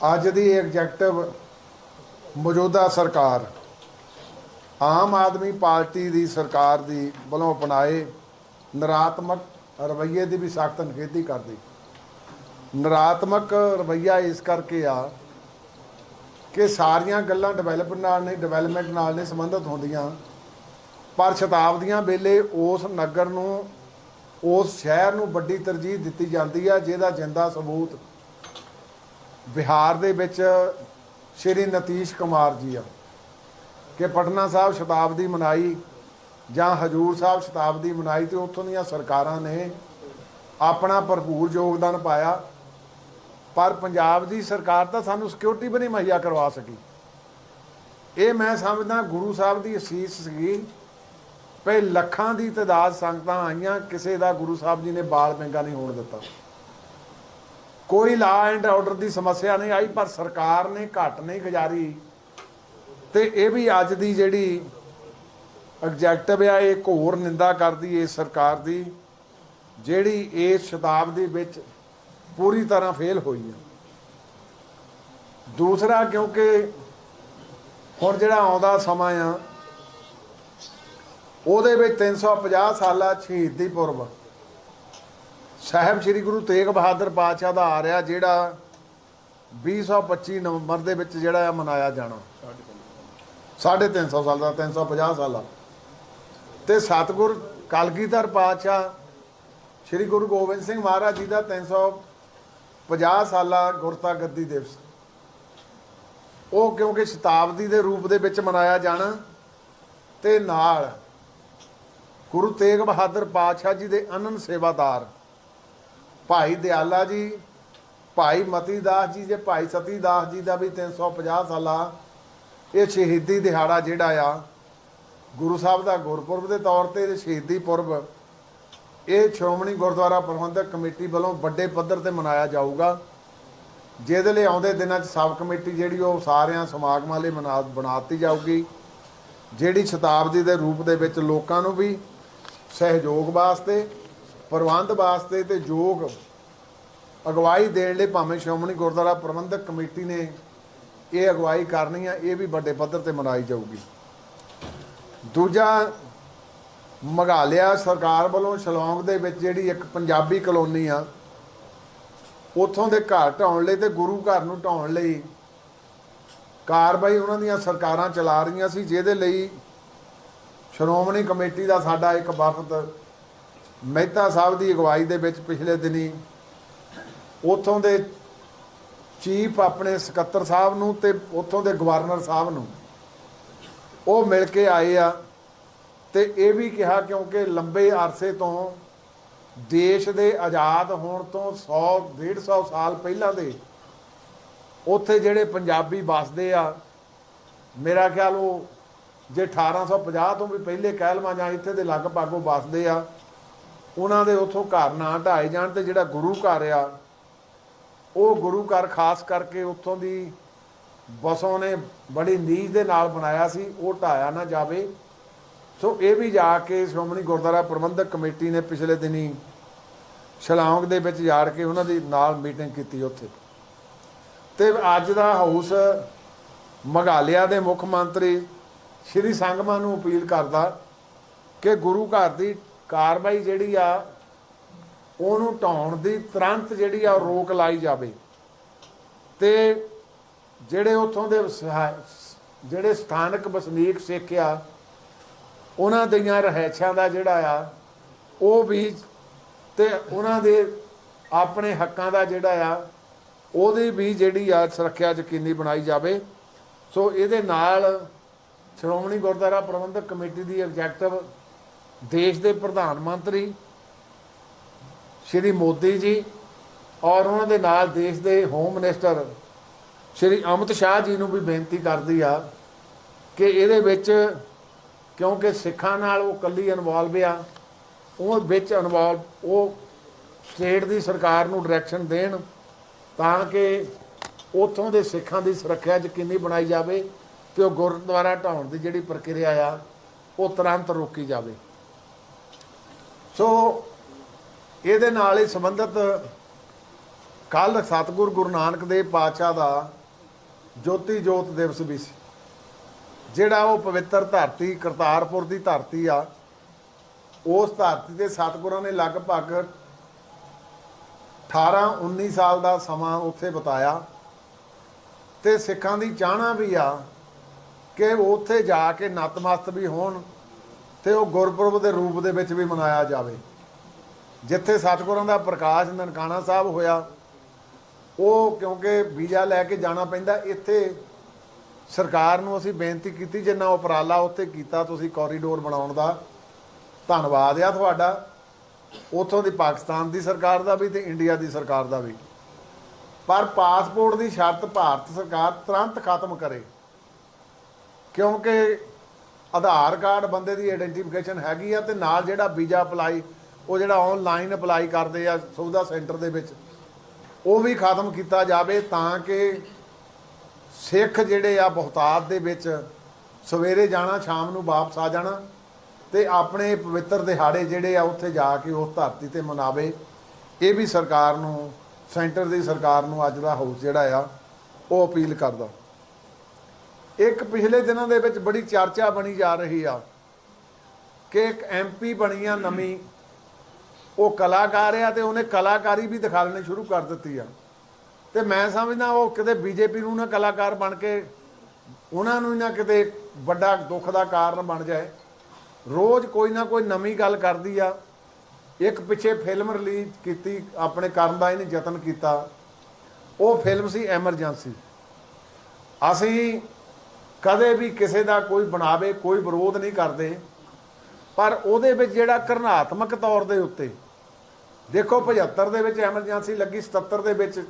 ਅੱਜ ਦੀ ਐਗਜੈਕਟਿਵ ਮੌਜੂਦਾ ਸਰਕਾਰ ਆਮ ਆਦਮੀ ਪਾਰਟੀ ਦੀ ਸਰਕਾਰ ਦੀ ਵੱਲੋਂ ਅਪਣਾਏ ਨਰਾਤਮਕ ਰਵੱਈਏ ਦੀ ਵੀ ਸਖਤ ਨਿਖੇਧੀ ਕਰਦੀ ਨਰਾਤਮਕ ਰਵੱਈਆ ਇਸ ਕਰਕੇ ਆ ਕਿ ਸਾਰੀਆਂ ਗੱਲਾਂ ਡਿਵੈਲਪ ਨਾਲ ਨਹੀਂ ਡਿਵੈਲਪਮੈਂਟ ਨਾਲ ਨਹੀਂ ਸੰਬੰਧਿਤ ਹੁੰਦੀਆਂ, ਪਰ ਸ਼ਤਾਬਦੀਆਂ ਵੇਲੇ ਉਸ ਨਗਰ ਨੂੰ, ਉਸ ਸ਼ਹਿਰ ਨੂੰ ਵੱਡੀ ਤਰਜੀਹ ਦਿੱਤੀ ਜਾਂਦੀ ਆ, ਜਿਹਦਾ ਜਿੰਦਾ ਸਬੂਤ ਬਿਹਾਰ ਦੇ ਵਿੱਚ ਸ਼੍ਰੀ ਨਤੀਸ਼ ਕੁਮਾਰ ਜੀ ਆ, ਕਿ ਪਟਨਾ ਸਾਹਿਬ ਸ਼ਤਾਬਦੀ ਮਨਾਈ ਜਾਂ ਹਜੂਰ ਸਾਹਿਬ ਸ਼ਤਾਬਦੀ ਮਨਾਈ ਤੇ ਉੱਥੋਂ ਦੀਆਂ ਸਰਕਾਰਾਂ ਨੇ ਆਪਣਾ ਭਰਪੂਰ ਯੋਗਦਾਨ ਪਾਇਆ। ਪਰ ਪੰਜਾਬ ਦੀ ਸਰਕਾਰ ਤਾਂ ਸਾਨੂੰ ਸਿਕਿਉਰਿਟੀ ਵੀ ਨਹੀਂ ਮੁਹੱਈਆ ਕਰਵਾ ਸਕੀ। ਇਹ ਮੈਂ ਸਮਝਦਾ ਗੁਰੂ ਸਾਹਿਬ ਦੀ ਅਸੀਸ ਸੀਗੀ ਭਈ ਲੱਖਾਂ ਦੀ ਤਦਾਦ ਸੰਗਤਾਂ ਆਈਆਂ, ਕਿਸੇ ਦਾ ਗੁਰੂ ਸਾਹਿਬ ਜੀ ਨੇ ਬਾਲ ਪਿੰਗਾ ਨਹੀਂ ਹੋਣ ਦਿੱਤਾ। ਕੋਈ ਲਾ ਐਂਡ ਆਰਡਰ ਦੀ ਸਮੱਸਿਆ ਨਹੀਂ ਆਈ, ਪਰ ਸਰਕਾਰ ਨੇ ਘੱਟ ਨਹੀਂ ਗੁਜ਼ਾਰੀ। ਤੇ ਇਹ ਵੀ ਅੱਜ ਦੀ ਜਿਹੜੀ ਐਗਜੈਕਟਿਵ ਆ, ਇਹ ਘੋਰ ਨਿੰਦਾ ਕਰਦੀ ਇਸ ਸਰਕਾਰ ਦੀ, ਜਿਹੜੀ ਇਸ ਸ਼ਤਾਬਦੀ ਵਿੱਚ ਪੂਰੀ ਤਰ੍ਹਾਂ ਫੇਲ ਹੋਈ ਹੈ ਦੂਸਰਾ, ਕਿਉਂਕਿ ਹੁਣ ਜਿਹੜਾ ਆਉਂਦਾ ਸਮਾਂ ਆ, ਉਹਦੇ ਵਿੱਚ 350 ਸਾਲਾ ਸ਼ਹੀਦੀ ਪੁਰਬ ਸਾਹਿਬ ਸ੍ਰੀ ਗੁਰੂ ਤੇਗ ਬਹਾਦਰ ਪਾਤਸ਼ਾਹ ਦਾ ਆ ਰਿਹਾ, ਜਿਹੜਾ 2025 ਨਵੰਬਰ ਦੇ ਵਿੱਚ ਜਿਹੜਾ ਆ ਮਨਾਇਆ ਜਾਣਾ। 350 ਸਾਲ ਦਾ 350 ਸਾਲਾ ਤੇ ਸਤਿਗੁਰ ਕਲਗੀਧਰ ਪਾਤਸ਼ਾਹ ਸ੍ਰੀ ਗੁਰੂ ਗੋਬਿੰਦ ਸਿੰਘ ਮਹਾਰਾਜ ਜੀ ਦਾ 350 ਸਾਲਾ ਗੁਰਤਾ ਗੱਦੀ ਦਿਵਸ। ਉਹ ਕਿਉਂਕਿ ਸ਼ਤਾਬਦੀ ਦੇ ਰੂਪ ਦੇ ਵਿੱਚ ਮਨਾਇਆ ਜਾਣਾ ਤੇ ਨਾਲ ਗੁਰੂ ਤੇਗ ਬਹਾਦਰ ਪਾਤਸ਼ਾਹ ਜੀ ਦੇ ਅਨੰਨ ਸੇਵਾਦਾਰ ਭਾਈ ਦਿਆਲਾ ਜੀ, ਭਾਈ ਮਤੀ ਦਾਸ ਜੀ ਜੇ ਭਾਈ ਸਤੀ ਦਾਸ ਜੀ ਦਾ ਵੀ 350 ਸਾਲਾ ਇਹ ਸ਼ਹੀਦੀ ਦਿਹਾੜਾ ਜਿਹੜਾ ਆ, ਗੁਰੂ ਸਾਹਿਬ ਦਾ ਗੁਰਪੁਰਬ ਦੇ ਤੌਰ ਤੇ ਇਹ ਸ਼ਹੀਦੀ ਪੁਰਬ, ਇਹ ਸ਼੍ਰੋਮਣੀ ਗੁਰਦੁਆਰਾ ਪ੍ਰਬੰਧਕ ਕਮੇਟੀ ਵੱਲੋਂ ਵੱਡੇ ਪੱਧਰ ਤੇ ਮਨਾਇਆ ਜਾਊਗਾ। ਜਿਹਦੇ ਲਈ ਆਉਂਦੇ ਦਿਨਾਂ 'ਚ ਸਬ ਕਮੇਟੀ ਜਿਹੜੀ ਉਹ ਸਾਰਿਆਂ ਸਮਾਗਮਾਂ ਲਈ ਬਣਾ ਬਣਾਤੀ ਜਾਊਗੀ। ਜਿਹੜੀ ਸ਼ਤਾਬਦੀ ਦੇ ਰੂਪ ਦੇ ਵਿੱਚ ਲੋਕਾਂ ਨੂੰ ਵੀ ਸਹਿਯੋਗ ਵਾਸਤੇ ਪ੍ਰਬੰਧ ਵਾਸਤੇ ਤੇ ਯੋਗ ਅਗਵਾਈ ਦੇਣ ਲਈ ਭਾਵੇਂ ਸ਼੍ਰੋਮਣੀ ਗੁਰਦੁਆਰਾ ਪ੍ਰਬੰਧਕ ਕਮੇਟੀ ਨੇ ਇਹ ਅਗਵਾਈ ਕਰਨੀ ਆ, ਇਹ ਵੀ ਵੱਡੇ ਪੱਧਰ ਤੇ ਮਨਾਈ ਜਾਊਗੀ। ਦੂਜਾ ਮਗਾਲਿਆ ਸਰਕਾਰ ਵੱਲੋਂ ਸ਼ਿਲੌਂਗ ਦੇ ਵਿੱਚ ਜਿਹੜੀ ਇੱਕ ਪੰਜਾਬੀ ਕਲੋਨੀ ਆ, ਉਥੋਂ ਦੇ ਘਰ ਢਾਉਣ ਲਈ ਤੇ ਗੁਰੂ ਘਰ ਨੂੰ ਢਾਉਣ ਲਈ ਕਾਰਵਾਈ ਉਹਨਾਂ ਦੀਆਂ ਸਰਕਾਰਾਂ ਚਲਾ ਰਹੀਆਂ ਸੀ, ਜਿਹਦੇ ਲਈ ਸ਼੍ਰੋਮਣੀ ਕਮੇਟੀ ਦਾ ਸਾਡਾ ਇੱਕ ਵਫਦ ਮਹਿਤਾ ਸਾਹਿਬ ਦੀ ਅਗਵਾਈ ਦੇ ਵਿੱਚ ਪਿਛਲੇ ਦਿਨੀ ਉਥੋਂ ਦੇ ਚੀਫ ਆਪਣੇ ਸਕੱਤਰ ਸਾਹਿਬ ਨੂੰ ਤੇ ਉਥੋਂ ਦੇ ਗਵਰਨਰ ਸਾਹਿਬ ਨੂੰ ਉਹ ਮਿਲ ਕੇ ਆਏ ਆ ਤੇ ਇਹ ਵੀ ਕਿਹਾ ਕਿਉਂਕਿ ਲੰਬੇ ਅਰਸੇ ਤੋਂ ਦੇਸ਼ ਦੇ ਆਜ਼ਾਦ ਹੋਣ ਤੋਂ 100 150 ਸਾਲ ਪਹਿਲਾਂ ਦੇ ਉੱਥੇ ਜਿਹੜੇ ਪੰਜਾਬੀ ਵੱਸਦੇ ਆ, ਮੇਰਾ ਖਿਆਲ ਉਹ ਜੇ 1850 ਤੋਂ ਵੀ ਪਹਿਲੇ ਕਹਿ ਲਵਾਂ ਜਾਂ ਇੱਥੇ ਦੇ ਲਗਭਗ ਉਹ ਵੱਸਦੇ ਆ ਉਹਨਾਂ ਦੇ ਉੱਥੋਂ ਘਰ ਨਾ ਢਾਏ ਜਾਣ ਤੇ ਜਿਹੜਾ ਗੁਰੂ ਘਰ ਆ, ਉਹ ਗੁਰੂ ਘਰ ਖਾਸ ਕਰਕੇ ਉੱਥੋਂ ਦੀ ਬਸੋਂ ਨੇ ਬੜੀ ਨੀਝ ਦੇ ਨਾਲ ਬਣਾਇਆ ਸੀ, ਉਹ ਢਾਇਆ ਨਾ ਜਾਵੇ। ਸੋ ਇਹ ਵੀ ਜਾ ਕੇ ਸ਼੍ਰੋਮਣੀ ਗੁਰਦੁਆਰਾ ਪ੍ਰਬੰਧਕ ਕਮੇਟੀ ਨੇ ਪਿਛਲੇ ਦਿਨੀ ਸ਼ਿਲੌਂਗ ਦੇ ਵਿੱਚ ਜਾੜ ਕੇ ਉਹਨਾਂ ਦੀ ਨਾਲ ਮੀਟਿੰਗ ਕੀਤੀ ਉੱਥੇ। ਤੇ ਅੱਜ ਦਾ ਹਾਊਸ ਮਗਾਲਿਆ ਦੇ ਮੁੱਖ ਮੰਤਰੀ ਸ਼੍ਰੀ ਸੰਗਮਾ ਨੂੰ ਅਪੀਲ ਕਰਦਾ ਕਿ ਗੁਰੂ ਘਰ ਦੀ ਕਾਰਵਾਈ ਜਿਹੜੀ ਆ, ਉਹਨੂੰ ਢਾਉਣ ਦੀ ਤੁਰੰਤ ਜਿਹੜੀ ਆ, ਉਹ ਰੋਕ ਲਾਈ ਜਾਵੇ। ਤੇ ਜਿਹੜੇ ਉੱਥੋਂ ਦੇ ਸਹਾ- ਜਿਹੜੇ ਸਥਾਨਕ ਵਸਨੀਕ ਸਿੱਖ ਆ, ਉਹਨਾਂ ਦੀਆਂ ਰਹਿਛਾਂ ਦਾ ਜਿਹੜਾ ਆ, ਉਹ ਵੀ ਤੇ ਉਹਨਾਂ ਦੇ ਆਪਣੇ ਹੱਕਾਂ ਦਾ ਜਿਹੜਾ ਆ, ਉਹਦੀ ਵੀ ਜਿਹੜੀ ਆ ਸੁਰੱਖਿਆ ਯਕੀਨੀ ਬਣਾਈ ਜਾਵੇ। ਸੋ ਇਹਦੇ ਨਾਲ ਸ਼੍ਰੋਮਣੀ ਗੁਰਦੁਆਰਾ ਪ੍ਰਬੰਧਕ ਕਮੇਟੀ ਦੀ ਐਗਜੈਕਟਿਵ ਦੇਸ਼ ਦੇ ਪ੍ਰਧਾਨ ਮੰਤਰੀ, ਸ਼੍ਰੀ ਮੋਦੀ ਜੀ ਔਰ ਉਹਨਾਂ ਦੇ ਨਾਲ ਦੇਸ਼ ਦੇ ਹੋਮ ਮਿਨਿਸਟਰ ਸ਼੍ਰੀ ਅਮਿਤ ਸ਼ਾਹ ਜੀ ਨੂੰ ਵੀ ਬੇਨਤੀ ਕਰਦੀ ਆ ਕਿ ਇਹਦੇ ਵਿੱਚ ਕਿਉਂਕਿ ਸਿੱਖਾਂ ਨਾਲ ਉਹ ਕੱਲੀ ਇਨਵੋਲਵ ਆ, ਉਹ ਵਿੱਚ ਇਨਵੋਲਵ ਉਹ ਸਟੇਟ ਦੀ ਸਰਕਾਰ ਨੂੰ ਡਾਇਰੈਕਸ਼ਨ ਦੇਣ ਤਾਂ ਕਿ ਉਥੋਂ ਦੇ ਸਿੱਖਾਂ ਦੀ ਸੁਰੱਖਿਆ ਯਕੀਨੀ ਬਣਾਈ ਜਾਵੇ ਤੇ ਉਹ ਗੁਰਦੁਆਰਾ ਢਾਉਣ ਦੀ ਜਿਹੜੀ ਪ੍ਰਕਿਰਿਆ ਆ, ਉਹ ਤੁਰੰਤ ਰੋਕੀ ਜਾਵੇ। ਸੋ ਇਹਦੇ ਨਾਲ ਹੀ ਸੰਬੰਧਿਤ ਕੱਲ ਸਤਿਗੁਰ ਗੁਰੂ ਨਾਨਕ ਦੇਵ ਪਾਤਸ਼ਾਹ ਦਾ ਜੋਤੀ ਜੋਤ ਦਿਵਸ ਵੀ ਸੀ। ਜਿਹੜਾ ਉਹ ਪਵਿੱਤਰ ਧਰਤੀ ਕਰਤਾਰਪੁਰ ਦੀ ਧਰਤੀ ਆ, ਉਸ ਧਰਤੀ ਤੇ ਸਤਿਗੁਰਾਂ ਨੇ ਲਗਭਗ 18 19 ਸਾਲ ਦਾ ਸਮਾਂ ਉੱਥੇ ਬਿਤਾਇਆ ਤੇ ਸਿੱਖਾਂ ਦੀ ਚਾਹਨਾ ਵੀ ਆ ਕਿ ਉੱਥੇ ਜਾ ਕੇ ਨਤਮਸਤ ਵੀ ਹੋਣ ਤੇ ਉਹ ਗੁਰਪੁਰਬ ਦੇ ਰੂਪ ਦੇ ਵਿੱਚ ਵੀ ਮਨਾਇਆ ਜਾਵੇ। ਜਿੱਥੇ ਸਤਿਗੁਰਾਂ ਦਾ ਪ੍ਰਕਾਸ਼ ਨਨਕਾਣਾ ਸਾਹਿਬ ਹੋਇਆ, ਉਹ ਕਿਉਂਕਿ ਵੀਜ਼ਾ ਲੈ ਕੇ ਜਾਣਾ ਪੈਂਦਾ, ਇੱਥੇ ਸਰਕਾਰ ਨੂੰ ਅਸੀਂ ਬੇਨਤੀ ਕੀਤੀ, ਜਿੰਨਾ ਉਪਰਾਲਾ ਉੱਥੇ ਕੀਤਾ ਤੁਸੀਂ ਕੋਰੀਡੋਰ ਬਣਾਉਣ ਦਾ, ਧੰਨਵਾਦ ਆ ਤੁਹਾਡਾ। ਉਥੋਂ ਦੀ ਪਾਕਿਸਤਾਨ ਦੀ ਸਰਕਾਰ ਦਾ ਵੀ ਤੇ ਇੰਡੀਆ ਦੀ ਸਰਕਾਰ ਦਾ ਵੀ। ਪਰ ਪਾਸਪੋਰਟ ਦੀ ਸ਼ਰਤ ਭਾਰਤ ਸਰਕਾਰ ਤੁਰੰਤ ਖਤਮ ਕਰੇ। ਕਿਉਂਕਿ ਆਧਾਰ ਕਾਰਡ ਬੰਦੇ ਦੀ ਆਇਡੈਂਟੀਫਿਕੇਸ਼ਨ ਹੈਗੀ ਆ ਤੇ ਨਾਲ ਜਿਹੜਾ ਵੀਜ਼ਾ ਅਪਲਾਈ ਉਹ ਜਿਹੜਾ ਆਨਲਾਈਨ ਅਪਲਾਈ ਕਰਦੇ ਆ ਸੁਵਿਧਾ ਸੈਂਟਰ ਦੇ ਵਿੱਚ, ਉਹ ਵੀ ਖਤਮ ਕੀਤਾ ਜਾਵੇ ਤਾਂ ਕਿ ਸਿੱਖ ਜਿਹੜੇ ਆ ਬਹੁਤਾਤ ਦੇ ਵਿੱਚ ਸਵੇਰੇ ਜਾਣਾ, ਸ਼ਾਮ ਨੂੰ ਵਾਪਸ ਆ ਜਾਣਾ ਤੇ ਆਪਣੇ ਪਵਿੱਤਰ ਦਿਹਾੜੇ ਜਿਹੜੇ ਆ ਉੱਥੇ ਜਾ ਕੇ ਉਸ ਧਰਤੀ ਤੇ ਮਨਾਵੇ। ਇਹ ਵੀ ਸਰਕਾਰ ਨੂੰ, ਸੈਂਟਰ ਦੀ ਸਰਕਾਰ ਨੂੰ ਅੱਜ ਦਾ ਹਾਊਸ ਜਿਹੜਾ ਆ, ਉਹ ਅਪੀਲ ਕਰਦਾ। ਇੱਕ ਪਿਛਲੇ ਦਿਨਾਂ ਦੇ ਵਿੱਚ ਬੜੀ ਚਰਚਾ ਬਣੀ ਜਾ ਰਹੀ ਆ ਕਿ ਇੱਕ ਐਮਪੀ ਬਣੀ ਆ ਨਵੀਂ, ਉਹ ਕਲਾਕਾਰ ਆ ਤੇ ਉਹਨੇ ਕਲਾਕਾਰੀ ਵੀ ਦਿਖਾਲਣੀ ਸ਼ੁਰੂ ਕਰ ਦਿੱਤੀ ਆ। ਤੇ ਮੈਂ ਸਮਝਦਾ ਉਹ ਕਿਤੇ ਬੀਜੇਪੀ ਨੂੰ ਨਾ ਕਲਾਕਾਰ ਬਣ ਕੇ, ਉਹਨਾਂ ਨੂੰ ਹੀ ਨਾ ਕਿਤੇ ਵੱਡਾ ਦੁੱਖ ਦਾ ਕਾਰਨ ਬਣ ਜਾਏ। ਰੋਜ਼ ਕੋਈ ਨਾ ਕੋਈ ਨਵੀਂ ਗੱਲ ਕਰਦੀ ਆ। ਇੱਕ ਪਿੱਛੇ ਫਿਲਮ ਰਿਲੀਜ਼ ਕੀਤੀ, ਆਪਣੇ ਕਰਨ ਦਾ ਇਹਨੇ ਯਤਨ ਕੀਤਾ। ਉਹ ਫਿਲਮ ਸੀ ਐਮਰਜੈਂਸੀ। ਅਸੀਂ ਕਦੇ ਵੀ ਕਿਸੇ ਦਾ ਕੋਈ ਬਣਾਵੇ, ਕੋਈ ਵਿਰੋਧ ਨਹੀਂ ਕਰਦੇ। ਪਰ ਉਹਦੇ ਵਿੱਚ ਜਿਹੜਾ ਕਰਨਾਤਮਕ ਤੌਰ ਦੇ ਉੱਤੇ, ਦੇਖੋ 75 ਦੇ ਵਿੱਚ ਐਮਰਜੈਂਸੀ ਲੱਗੀ 77 ਦੇ ਵਿੱਚ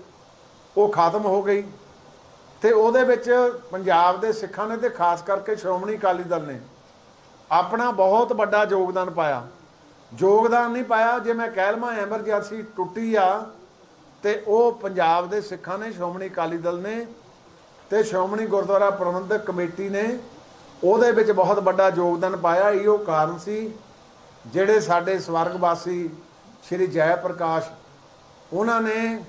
ਉਹ ਖਤਮ ਹੋ ਗਈ। ਤੇ ਉਹਦੇ ਵਿੱਚ ਪੰਜਾਬ ਦੇ ਸਿੱਖਾਂ ਨੇ ਤੇ ਖਾਸ ਕਰਕੇ ਸ਼੍ਰੋਮਣੀ ਅਕਾਲੀ ਦਲ ਨੇ ਆਪਣਾ ਬਹੁਤ ਵੱਡਾ ਯੋਗਦਾਨ ਪਾਇਆ। ਯੋਗਦਾਨ ਨਹੀਂ ਪਾਇਆ, ਜੇ ਮੈਂ ਕਹਿ ਲਵਾਂ ਐਮਰਜੈਂਸੀ ਟੁੱਟੀ ਆ, ਤੇ ਉਹ ਪੰਜਾਬ ਦੇ ਸਿੱਖਾਂ ਨੇ, ਸ਼੍ਰੋਮਣੀ ਅਕਾਲੀ ਦਲ ਨੇ ਤੇ ਸ਼੍ਰੋਮਣੀ ਗੁਰਦੁਆਰਾ ਪ੍ਰਬੰਧਕ ਕਮੇਟੀ ਨੇ ਉਹਦੇ ਵਿੱਚ ਬਹੁਤ ਵੱਡਾ ਯੋਗਦਾਨ ਪਾਇਆ। ਇਹੋ ਕਾਰਨ ਸੀ ਜਿਹੜੇ ਸਾਡੇ ਸਵਰਗਵਾਸੀ ਸ਼੍ਰੀ ਜੈ ਪ੍ਰਕਾਸ਼, ਉਹਨਾਂ ਨੇ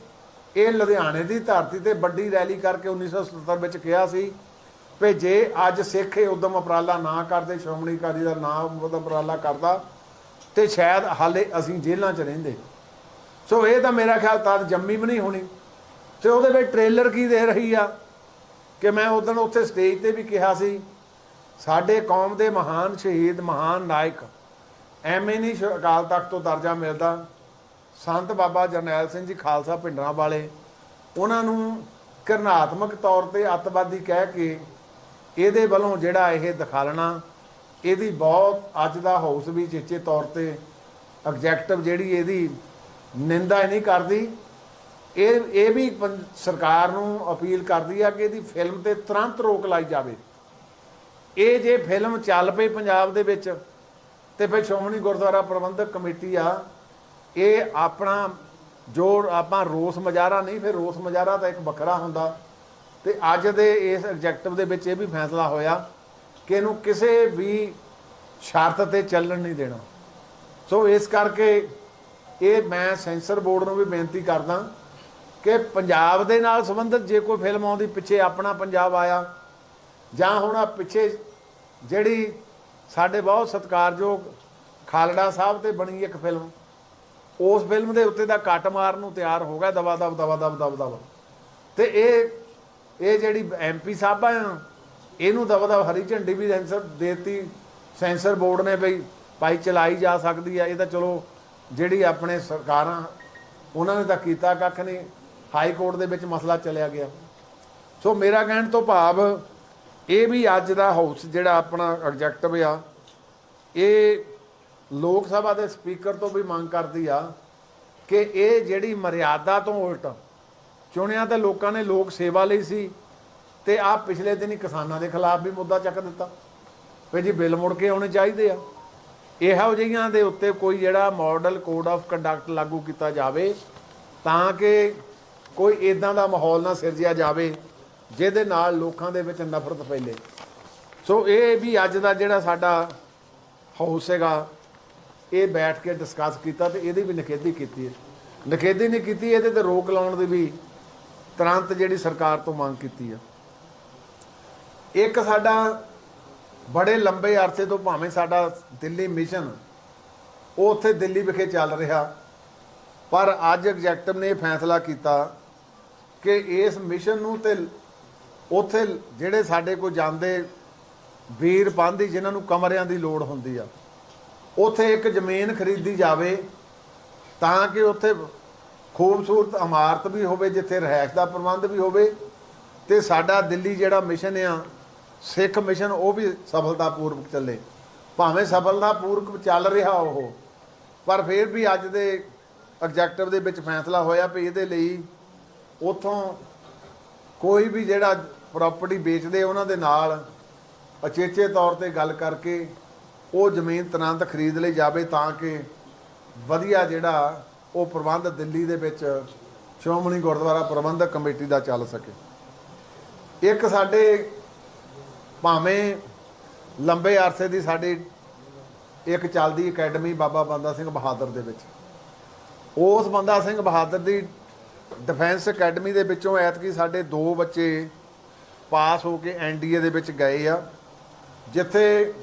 ਇਹ ਲੁਧਿਆਣੇ ਦੀ ਧਰਤੀ ਤੇ ਵੱਡੀ ਰੈਲੀ ਕਰਕੇ 1977 ਵਿੱਚ ਕਿਹਾ ਸੀ ਵੀ ਜੇ ਅੱਜ ਸਿੱਖ ਇਹ ਉਦਮ ਉਪਰਾਲਾ ਨਾ ਕਰਦੇ, ਸ਼੍ਰੋਮਣੀ ਅਕਾਲੀ ਦਾ ਨਾ ਉਦਮ ਉਪਰਾਲਾ ਕਰਦਾ, ਤੇ ਸ਼ਾਇਦ ਹਾਲੇ ਅਸੀਂ ਜੇਲ੍ਹਾਂ 'ਚ ਰਹਿੰਦੇ। ਸੋ ਇਹ ਤਾਂ ਮੇਰਾ ਖਿਆਲ ਤਾਂ ਜੰਮੀ ਵੀ ਨਹੀਂ ਹੋਣੀ। ਤੇ ਉਹਦੇ ਵਿੱਚ ਟ੍ਰੇਲਰ ਕੀ ਦੇ ਰਹੀ ਆ? ਕਿ ਮੈਂ ਉਦੋਂ ਉੱਥੇ ਸਟੇਜ ਤੇ ਵੀ ਕਿਹਾ ਸੀ, ਸਾਡੇ ਕੌਮ ਦੇ ਮਹਾਨ ਸ਼ਹੀਦ, ਮਹਾਨ ਨਾਇਕ, ਐਵੇਂ ਨਹੀਂ ਅਕਾਲ ਤਖਤ ਤੋਂ ਦਰਜਾ ਮਿਲਦਾ। ਸੰਤ ਬਾਬਾ ਜਰਨੈਲ ਸਿੰਘ ਜੀ ਖਾਲਸਾ ਪਿੰਡਰਾਂ ਵਾਲੇ, ਉਹਨਾਂ ਨੂੰ ਕਰਨਾਤਮਕ ਤੌਰ ਤੇ ਅੱਤਵਾਦੀ ਕਹਿ ਕੇ ਇਹਦੇ ਵੱਲੋਂ ਜਿਹੜਾ ਇਹ ਦਿਖਾਲਣਾ, ਇਹਦੀ ਬਹੁਤ ਅੱਜ ਦਾ ਹਾਊਸ ਵੀ ਚੇਚੇ ਤੌਰ ਤੇ ਐਗਜੈਕਟਿਵ ਜਿਹੜੀ ਇਹਦੀ ਨਿੰਦਾ ਨਹੀਂ ਕਰਦੀ। ਇਹ ਇਹ ਵੀ ਪੰ- ਸਰਕਾਰ ਨੂੰ ਅਪੀਲ ਕਰਦੀ ਆ ਕਿ ਇਹਦੀ ਫਿਲਮ ਤੇ ਤੁਰੰਤ ਰੋਕ ਲਾਈ ਜਾਵੇ। ਇਹ ਜੇ ਫਿਲਮ ਚੱਲ ਪਈ ਪੰਜਾਬ ਦੇ ਵਿੱਚ, ਤੇ ਫਿਰ ਸ਼੍ਰੋਮਣੀ ਗੁਰਦੁਆਰਾ ਪ੍ਰਬੰਧਕ ਕਮੇਟੀ ਆ, ਇਹ ਆਪਣਾ ਜੋ ਆਪਾਂ ਰੋਸ ਮਜਾਰਾ ਨਹੀਂ, ਫਿਰ ਰੋਸ ਮਜਾਰਾ ਤਾਂ ਇੱਕ ਵੱਖਰਾ ਹੁੰਦਾ। ਤੇ ਅੱਜ ਦੇ ਇਸ ਐਗਜੈਕਟਿਵ ਦੇ ਵਿੱਚ ਇਹ ਵੀ ਫੈਸਲਾ ਹੋਇਆ ਕਿ ਇਹਨੂੰ ਕਿਸੇ ਵੀ ਸ਼ਰਤ ਤੇ ਚੱਲਣ ਨਹੀਂ ਦੇਣਾ। ਸੋ ਇਸ ਕਰਕੇ ਇਹ ਮੈਂ ਸੈਂਸਰ ਬੋਰਡ ਨੂੰ ਵੀ ਬੇਨਤੀ ਕਰਦਾ ਕਿ ਪੰਜਾਬ ਦੇ ਨਾਲ ਸੰਬੰਧਿਤ ਜੇ ਕੋਈ ਫਿਲਮ ਆਉਂਦੀ, ਪਿੱਛੇ ਆਪਣਾ ਪੰਜਾਬ ਆਇਆ, ਜਾਂ ਹੁਣ ਪਿੱਛੇ ਜਿਹੜੀ ਸਾਡੇ ਬਹੁਤ ਸਤਿਕਾਰਯੋਗ ਖਾਲੜਾ ਸਾਹਿਬ ਤੇ ਬਣੀ ਇੱਕ ਫਿਲਮ, ਉਸ ਫਿਲਮ ਦੇ ਉੱਤੇ ਦਾ ਕੱਟ ਮਾਰਨ ਨੂੰ ਤਿਆਰ ਹੋ ਗਿਆ ਦਵਾ ਦਬ ਦਵਾ ਦਬ ਦਬ ਦਬ। ਤੇ ਇਹ ਇਹ ਜਿਹੜੀ ਐਮਪੀ ਸਾਹਿਬ ਆ, ਇਹਨੂੰ ਦਵਾ ਦਵ ਹਰੀ ਝੰਡੀ ਵੀ ਸੈਂਸਰ ਦੇਤੀ, ਸੈਂਸਰ ਬੋਰਡ ਨੇ ਬਈ, ਭਾਈ ਚਲਾਈ ਜਾ ਸਕਦੀ ਆ, ਇਹ ਤਾਂ ਚਲੋ ਜਿਹੜੀ ਆਪਣੇ ਸਰਕਾਰਾਂ, ਉਹਨਾਂ ਨੇ ਤਾਂ ਕੀਤਾ ਕੱਖ ਨਹੀਂ। ਹਾਈ ਕੋਰਟ ਦੇ ਵਿੱਚ ਮਸਲਾ ਚਲਿਆ ਗਿਆ। ਸੋ ਮੇਰਾ ਕਹਿਣ ਤੋਂ ਭਾਵ ਇਹ ਵੀ ਅੱਜ ਦਾ ਹਾਊਸ ਜਿਹੜਾ ਆਪਣਾ ਐਗਜੈਕਟਿਵ ਆ, ਇਹ ਲੋਕ ਸਭਾ ਦੇ ਸਪੀਕਰ ਤੋਂ ਵੀ ਮੰਗ ਕਰਦੀ ਆ ਕਿ ਇਹ ਜਿਹੜੀ ਮਰਿਆਦਾ ਤੋਂ ਉਲਟ ਚੁਣਿਆ ਤਾਂ ਲੋਕਾਂ ਨੇ ਲੋਕ ਸੇਵਾ ਲਈ ਸੀ ਤੇ ਆ ਪਿਛਲੇ ਦਿਨ ਹੀ ਕਿਸਾਨਾਂ ਦੇ ਖਿਲਾਫ ਵੀ ਮੁੱਦਾ ਚੱਕ ਦਿੱਤਾ ਵੀ ਜੀ ਬਿੱਲ ਮੁੜ ਕੇ ਆਉਣੇ ਚਾਹੀਦੇ ਆ। ਇਹੋ ਜਿਹੀਆਂ ਦੇ ਉੱਤੇ ਕੋਈ ਜਿਹੜਾ ਮਾਡਲ ਕੋਡ ਆਫ ਕੰਡਕਟ ਲਾਗੂ ਕੀਤਾ ਜਾਵੇ ਤਾਂ ਕਿ ਕੋਈ ਇਦਾਂ ਦਾ ਮਾਹੌਲ ਨਾ ਸਿਰਜਿਆ ਜਾਵੇ, ਜਿਹਦੇ ਨਾਲ ਲੋਕਾਂ ਦੇ ਵਿੱਚ ਨਫ਼ਰਤ ਫੈਲੇ। ਸੋ ਇਹ ਵੀ ਅੱਜ ਦਾ ਜਿਹੜਾ ਸਾਡਾ ਹਾਊਸ ਹੈਗਾ, ਇਹ ਬੈਠ ਕੇ ਡਿਸਕਸ ਕੀਤਾ ਤੇ ਇਹਦੀ ਵੀ ਨਿਖੇਧੀ ਕੀਤੀ ਹੈ। ਨਿਖੇਧੀ ਨਹੀਂ ਕੀਤੀ, ਇਹਦੇ ਤੇ ਰੋਕ ਲਾਉਣ ਦੀ ਵੀ ਤੁਰੰਤ ਜਿਹੜੀ ਸਰਕਾਰ ਤੋਂ ਮੰਗ ਕੀਤੀ ਆ। ਇੱਕ ਸਾਡਾ ਬੜੇ ਲੰਬੇ ਅਰਸੇ ਤੋਂ ਭਾਵੇਂ ਸਾਡਾ ਦਿੱਲੀ ਮਿਸ਼ਨ ਉਹ ਉੱਥੇ ਦਿੱਲੀ ਵਿਖੇ ਚੱਲ ਰਿਹਾ, ਪਰ ਅੱਜ ਐਗਜ਼ੈਕਟਿਵ ਨੇ ਇਹ ਫੈਸਲਾ ਕੀਤਾ ਕਿ ਇਸ ਮਿਸ਼ਨ ਨੂੰ ਤੇ ਉਥੇ ਜਿਹੜੇ ਸਾਡੇ ਕੋਲ ਜਾਂਦੇ ਵੀਰ ਪਾਂਧੀ ਜਿਨ੍ਹਾਂ ਨੂੰ ਕਮਰਿਆਂ ਦੀ ਲੋੜ ਹੁੰਦੀ ਆ, ਉਥੇ ਇੱਕ ਜ਼ਮੀਨ ਖਰੀਦੀ ਜਾਵੇ ਤਾਂ ਕਿ ਉਥੇ ਖੂਬਸੂਰਤ ਇਮਾਰਤ ਵੀ ਹੋਵੇ, ਜਿੱਥੇ ਰਹਿائش ਦਾ ਪ੍ਰਬੰਧ ਵੀ ਹੋਵੇ ਤੇ ਸਾਡਾ ਦਿੱਲੀ ਜਿਹੜਾ ਮਿਸ਼ਨ ਆ, ਸਿੱਖ ਮਿਸ਼ਨ, ਉਹ ਵੀ ਸਫਲਤਾਪੂਰਵਕ ਚੱਲੇ। ਭਾਵੇਂ ਸਫਲਤਾਪੂਰਵਕ ਚੱਲ ਰਿਹਾ ਉਹ, ਪਰ ਫਿਰ ਵੀ ਅੱਜ ਦੇ ਐਗਜੈਕਟਿਵ ਦੇ ਵਿੱਚ ਫੈਸਲਾ ਹੋਇਆ ਵੀ ਇਹਦੇ ਲਈ ਉਥੋਂ ਕੋਈ ਵੀ ਜਿਹੜਾ ਪ੍ਰਾਪਰਟੀ ਵੇਚਦੇ ਉਹਨਾਂ ਦੇ ਨਾਲ, ਅਚੇਚੇ ਤੌਰ ਤੇ ਗੱਲ ਕਰਕੇ ਉਹ ਜ਼ਮੀਨ ਤੁਰੰਤ ਖਰੀਦ ਲਈ ਜਾਵੇ ਤਾਂ ਕਿ ਵਧੀਆ ਜਿਹੜਾ ਉਹ ਪ੍ਰਬੰਧ ਦਿੱਲੀ ਦੇ ਵਿੱਚ ਸ਼੍ਰੋਮਣੀ ਗੁਰਦੁਆਰਾ ਪ੍ਰਬੰਧਕ ਕਮੇਟੀ ਦਾ ਚੱਲ ਸਕੇ। ਇੱਕ ਸਾਡੇ ਭਾਵੇਂ ਲੰਬੇ ਅਰਸੇ ਦੀ ਸਾਡੀ ਇੱਕ ਚੱਲਦੀ ਅਕੈਡਮੀ ਬਾਬਾ ਬੰਦਾ ਸਿੰਘ ਬਹਾਦਰ ਦੇ ਵਿੱਚ। ਉਸ ਬੰਦਾ ਸਿੰਘ ਬਹਾਦਰ ਦੀ ਡਿਫੈਂਸ ਅਕੈਡਮੀ ਦੇ ਵਿੱਚੋਂ ਐਤਕੀ ਸਾਡੇ ਦੋ ਬੱਚੇ ਪਾਸ ਹੋ ਕੇ ਐਨਡੀਏ ਦੇ ਵਿੱਚ ਗਏ ਆ। ਜਿੱਥੇ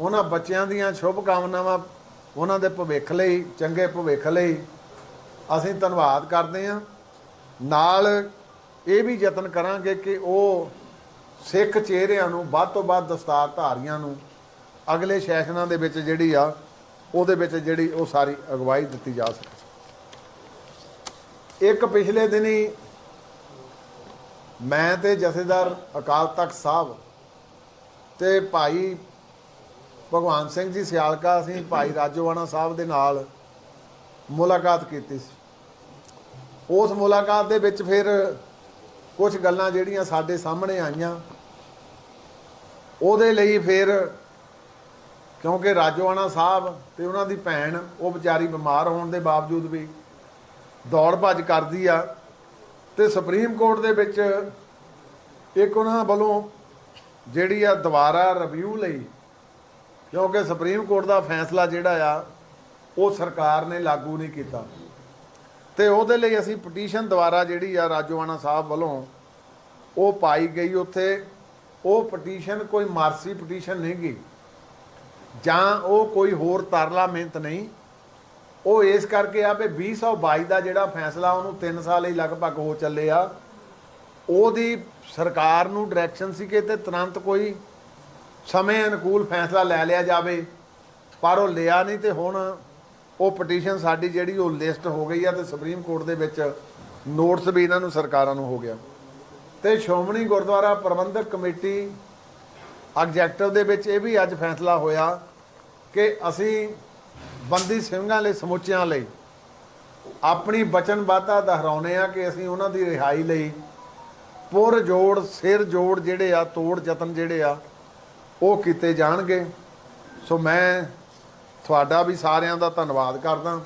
ਉਹਨਾਂ ਬੱਚਿਆਂ ਦੀਆਂ ਸ਼ੁਭ ਕਾਮਨਾਵਾਂ ਉਹਨਾਂ ਦੇ ਭਵਿੱਖ ਲਈ, ਚੰਗੇ ਭਵਿੱਖ ਲਈ ਅਸੀਂ ਧੰਨਵਾਦ ਕਰਦੇ ਹਾਂ। ਨਾਲ ਇਹ ਵੀ ਯਤਨ ਕਰਾਂਗੇ ਕਿ ਉਹ ਸਿੱਖ ਚਿਹਰਿਆਂ ਨੂੰ, ਵੱਧ ਤੋਂ ਵੱਧ ਦਸਤਾਰ ਧਾਰੀਆਂ ਨੂੰ ਅਗਲੇ ਸੈਸ਼ਨਾਂ ਦੇ ਵਿੱਚ ਜਿਹੜੀ ਆ, ਉਹਦੇ ਵਿੱਚ ਜਿਹੜੀ ਉਹ ਸਾਰੀ ਅਗਵਾਈ ਦਿੱਤੀ ਜਾ ਸਕੇ। ਇੱਕ ਪਿਛਲੇ ਦਿਨੀ ਮੈਂ ਤੇ ਜਥੇਦਾਰ ਅਕਾਲ ਤਖਤ ਸਾਹਿਬ ਤੇ ਭਾਈ ਭਗਵਾਨ ਸਿੰਘ ਜੀ ਸਿਆਲਕਾ ਅਸੀਂ ਭਾਈ ਰਾਜੋਵਾਣਾ ਸਾਹਿਬ ਦੇ ਨਾਲ ਮੁਲਾਕਾਤ ਕੀਤੀ ਸੀ। ਉਸ ਮੁਲਾਕਾਤ ਦੇ ਵਿੱਚ ਫਿਰ ਕੁਝ ਗੱਲਾਂ ਜਿਹੜੀਆਂ ਸਾਡੇ ਸਾਹਮਣੇ ਆਈਆਂ, ਉਹਦੇ ਲਈ ਫਿਰ ਕਿਉਂਕਿ ਰਾਜੋਆਣਾ ਸਾਹਿਬ ਤੇ ਉਹਨਾਂ ਦੀ ਭੈਣ ਉਹ ਵਿਚਾਰੀ ਬਿਮਾਰ ਹੋਣ ਦੇ ਬਾਵਜੂਦ ਵੀ ਦੌੜ ਭੱਜ ਕਰਦੀ ਆ ਤੇ ਸੁਪਰੀਮ ਕੋਰਟ ਦੇ ਵਿੱਚ ਇੱਕ ਉਹਨਾਂ ਵੱਲੋਂ ਜਿਹੜੀ ਆ ਦੁਬਾਰਾ ਰਿਵਿਊ ਲਈ, ਕਿਉਂਕਿ ਸੁਪਰੀਮ ਕੋਰਟ ਦਾ ਫੈਸਲਾ ਜਿਹੜਾ ਆ, ਉਹ ਸਰਕਾਰ ਨੇ ਲਾਗੂ ਨਹੀਂ ਕੀਤਾ। ਤੇ ਉਹਦੇ ਲਈ ਅਸੀਂ ਪਟੀਸ਼ਨ ਦੁਆਰਾ ਜਿਹੜੀ ਆ ਰਾਜੋਆਣਾ ਸਾਹਿਬ ਵੱਲੋਂ ਉਹ ਪਾਈ ਗਈ ਉੱਥੇ। ਉਹ ਪਟੀਸ਼ਨ ਕੋਈ ਮਾਰਸੀ ਪਟੀਸ਼ਨ ਨਹੀਂ ਗਈ। ਜਾਂ ਉਹ ਕੋਈ ਹੋਰ ਤਰਲਾ ਮਿਹਨਤ ਨਹੀਂ। ਉਹ ਇਸ ਕਰਕੇ ਆ ਵੀ 2022 ਦਾ ਜਿਹੜਾ ਫੈਸਲਾ ਉਹਨੂੰ 3 ਸਾਲ ਹੀ ਲਗਭਗ ਹੋ ਚੱਲੇ ਆ। ਉਹਦੀ ਸਰਕਾਰ ਨੂੰ ਡਾਇਰੈਕਸ਼ਨ ਸੀ ਕਿ ਤੇ ਤੁਰੰਤ ਕੋਈ ਸਮੇਂ ਅਨੁਕੂਲ ਫੈਸਲਾ ਲੈ ਲਿਆ ਜਾਵੇ। ਪਰ ਉਹ ਲਿਆ ਨਹੀਂ ਤੇ ਹੁਣ ਉਹ ਪਟੀਸ਼ਨ ਸਾਡੀ ਜਿਹੜੀ ਉਹ ਲਿਸਟ ਹੋ ਗਈ ਆ ਤੇ ਸੁਪਰੀਮ ਕੋਰਟ ਦੇ ਵਿੱਚ ਨੋਟਿਸ ਵੀ ਇਹਨਾਂ ਨੂੰ ਸਰਕਾਰਾਂ ਨੂੰ ਹੋ ਗਿਆ। ਤੇ ਸ਼੍ਰੋਮਣੀ ਗੁਰਦੁਆਰਾ ਪ੍ਰਬੰਧਕ ਕਮੇਟੀ ਐਗਜੈਕਟਿਵ ਦੇ ਵਿੱਚ ਇਹ ਵੀ ਅੱਜ ਫੈਸਲਾ ਹੋਇਆ ਕਿ ਅਸੀਂ ਬੰਦੀ ਸਿੰਘਾਂ ਲਈ, ਸਮੁੱਚਿਆਂ ਲਈ। ਆਪਣੀ ਵਚਨਬੱਧਤਾ ਦੁਹਰਾਉਂਦੇ ਆ ਕਿ ਅਸੀਂ ਉਹਨਾਂ ਦੀ ਰਿਹਾਈ ਲਈ ਪੁਰ ਜੋੜ, ਸਿਰ ਜੋੜ ਜਿਹੜੇ ਆ, ਤੋੜ ਯਤਨ ਜਿਹੜੇ ਆ, ਉਹ ਕੀਤੇ ਜਾਣਗੇ। ਸੋ ਮੈਂ ਤੁਹਾਡਾ ਵੀ ਸਾਰਿਆਂ ਦਾ ਧੰਨਵਾਦ ਕਰਦਾ।